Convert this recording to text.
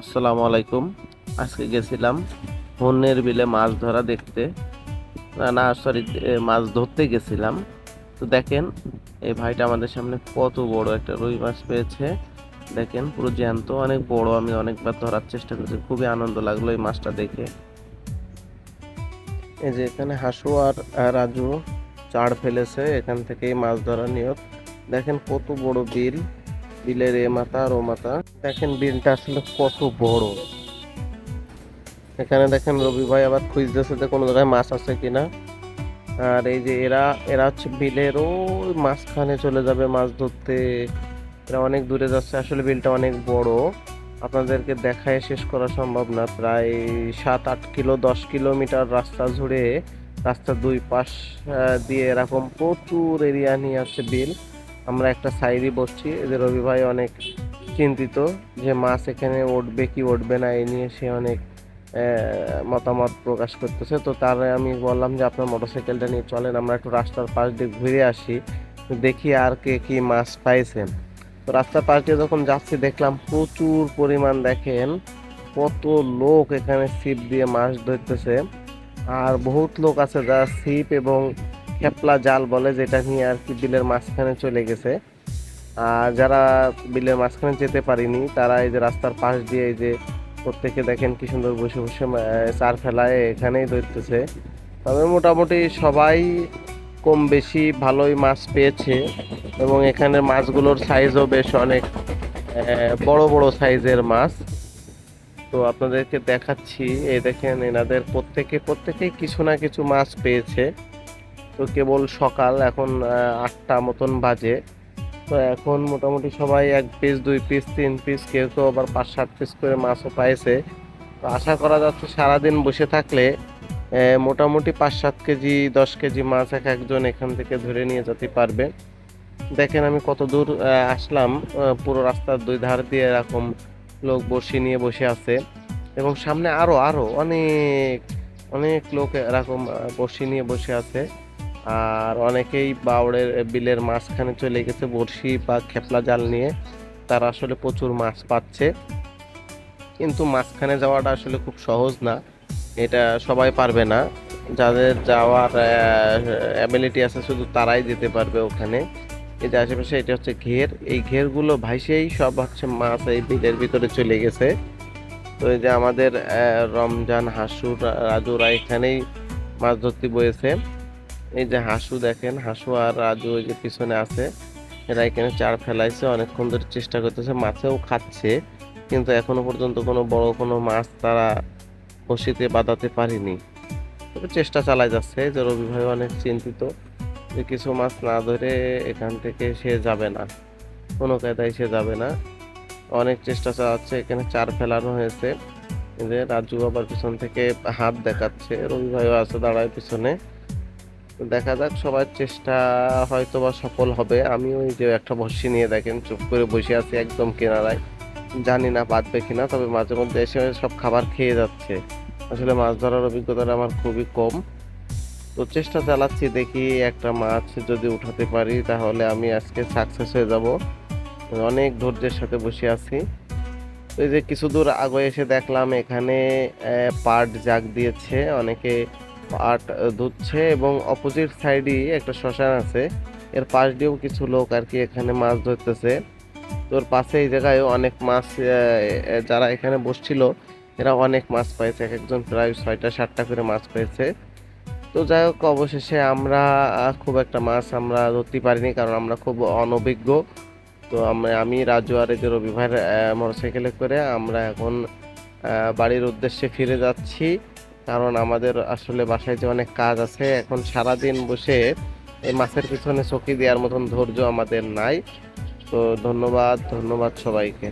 আসসালামু আলাইকুম। আজকে গেছিলাম হন্যের বিলে মাছ ধরা দেখতে। না সরি মাছ ধরতে গেছিলাম। তো দেখেন, এই ভাইটা আমাদের সামনে কত বড় একটা রুই মাছ পেয়েছে। দেখেন, পুরো জ্যান্ত, অনেক বড়, আমি অনেকবার ধরার চেষ্টা করেছি, খুবই আনন্দ লাগল এই মাছটা দেখে। এই যে এখানে হাসু আর আর রাজু চার ফেলেছে, এখান থেকেই মাছ ধরা নিয়ত। দেখেন কত বড় বিল। বিলের এ মাথা আর ও মাথা। দেখেন বিলটা আসলে কত বড়। এখানে দেখেন রবি ভাই আবার খুঁজতেছে যে কোনো জায়গায় মাছ আছে কিনা। আর এই যে এরা এরা হচ্ছে বিলের ওই মাঝখানে চলে যাবে মাছ ধরতে। এরা অনেক দূরে যাচ্ছে, আসলে বিলটা অনেক বড়। আপনাদেরকে দেখায় শেষ করা সম্ভব না। প্রায় সাত, আট কিলো, দশ কিলোমিটার রাস্তা জুড়ে, রাস্তার দুই পাশ দিয়ে এরকম প্রচুর এরিয়া নিয়ে আসছে বিল। আমরা একটা সাইডে বসছি। এদের রবি ভাই অনেক চিন্তিত যে মাছ এখানে উঠবে কি উঠবে না এই নিয়ে সে অনেক মতামত প্রকাশ করতেছে। তো তার আমি বললাম যে, আপনার মোটরসাইকেলটা নিয়ে চলেন, আমরা একটু রাস্তার পাশ দিয়ে ঘুরে আসি, দেখি আর কে কি মাছ পাইছেন তো রাস্তার পাশ দিয়ে যখন যাচ্ছি, দেখলাম প্রচুর পরিমাণ দেখেন, কত লোক এখানে ছিপ দিয়ে মাছ ধরতেছে। আর বহুত লোক আছে যারা ছিপ এবং খেপলা জাল বলে যেটা নিয়ে আর কি বিলের মাঝখানে চলে গেছে। আর যারা বিলের মাঝখানে যেতে পারিনি, তারা এই যে রাস্তার পাশ দিয়ে এই যে প্রত্যেকে দেখেন কি সুন্দর বসে বসে চার ফেলায় এখানেই ধরতেছে তবে মোটামুটি সবাই কম বেশি ভালোই মাছ পেয়েছে এবং এখানে মাছগুলোর সাইজও বেশ অনেক বড় বড় সাইজের মাছ। তো আপনাদেরকে দেখাচ্ছি, এই দেখেন এনাদের প্রত্যেকে, প্রত্যেকেই কিছু না কিছু মাছ পেয়েছে। তো কেবল সকাল, এখন আটটা মতন বাজে। তো এখন মোটামুটি সবাই এক পিস দুই পিস তিন পিস কেউ কেউ আবার পাঁচ, সাত পিস করে মাছও পাইছে। তো আশা করা যাচ্ছে সারাদিন বসে থাকলে মোটামুটি পাঁচ, সাত কেজি, দশ কেজি মাছ এক একজন এখান থেকে ধরে নিয়ে যেতে পারবে। দেখেন আমি কত দূর আসলাম পুরো রাস্তার দুই ধার দিয়ে এরকম লোক বসি নিয়ে বসে আছে। এবং সামনে আরও আরও অনেক অনেক লোক এরকম বড়শি নিয়ে বসে আছে। আর অনেকেই বাউড়ের বিলের মাঝখানে চলে গেছে বড়শি বা খেপলা জাল নিয়ে। তারা আসলে প্রচুর মাছ পাচ্ছে। কিন্তু মাঝখানে যাওয়াটা আসলে খুব সহজ না। এটা সবাই পারবে না। যাদের যাওয়ার অ্যাবিলিটি আছে শুধু তারাই যেতে পারবে ওখানে। এই যে আশেপাশে এটা হচ্ছে ঘের। এই ঘেরগুলো ভাইসেই সব হচ্ছে মাছ এই বিলের ভিতরে চলে গেছে। তো এই যে আমাদের রমজান হাসু রা- রাজুরা এখানেই মাছ ধরতে বয়েছে এই যে হাসু দেখেন, হাসু আর রাজু ওই যে পিছনে আছে। এরা এখানে চার ফেলাইছে, অনেকক্ষণ ধরে চেষ্টা করতেছে, মাছেও খাচ্ছে, কিন্তু এখনও পর্যন্ত কোনো বড় কোনো মাছ তারা বসিতে বাঁধাতে পারিনি। তবে চেষ্টা চালাই যাচ্ছে যে রবি ভাই অনেক চিন্তিত যে কিছু মাছ না ধরে এখান থেকে সে যাবে না। কোনো কায়দায় সে যাবে না। অনেক চেষ্টা চালাচ্ছে, এখানে চার ফেলানো হয়েছে। যে রাজু আবার পিছন থেকে হাত দেখাচ্ছে, রবি ভাইও আছে দাঁড়ায় পিছনে। দেখা যাক, সবার চেষ্টা হয়তো বা সফল হবে। আমি ওই যে একটা বসি নিয়ে দেখেন, চুপ করে বসে আছি একদম কেনারায়। জানি না বাঁধবে কিনা, তবে মাঝে মধ্যে এসে সব খাবার খেয়ে যাচ্ছে। আসলে মাছ ধরার অভিজ্ঞতাটা আমার খুবই কম। তো চেষ্টা চালাচ্ছি, দেখি একটা মাছ যদি উঠাতে পারি, তাহলে আমি আজকে সাকসেস হয়ে যাব। অনেক ধৈর্যের সাথে বসে আছি। এই যে কিছু দূর আগে এসে দেখলাম, এখানে পাট জাগ দিয়েছে। অনেকে পাট ধুচ্ছে এবং অপোজিট সাইডে একটা শ্মশান আছে। এর পাশ দিয়েও কিছু লোক আর কি এখানে মাছ ধরতেছে। তোর পাশে এই জায়গায় অনেক মাছ যারা এখানে বসছিল, এরা অনেক মাছ পাইছে। এক একজন প্রায় ছয়টা, সাতটা করে মাছ পেয়েছে তো যাই হোক, অবশেষে আমরা খুব একটা মাছ আমরা ধরতে পারিনি কারণ আমরা খুব অনভিজ্ঞ। তো আমি, রাজু আর এই যে রবি ভাইয়ের মোটরসাইকেলে করে আমরা এখন বাড়ির উদ্দেশ্যে ফিরে যাচ্ছি। কারণ আমাদের আসলে বাসায় যে অনেক কাজ আছে, এখন সারা দিন বসে এই মাছের পিছনে চকি দেওয়ার মতন ধৈর্য আমাদের নাই। তো ধন্যবাদ ধন্যবাদ সবাইকে।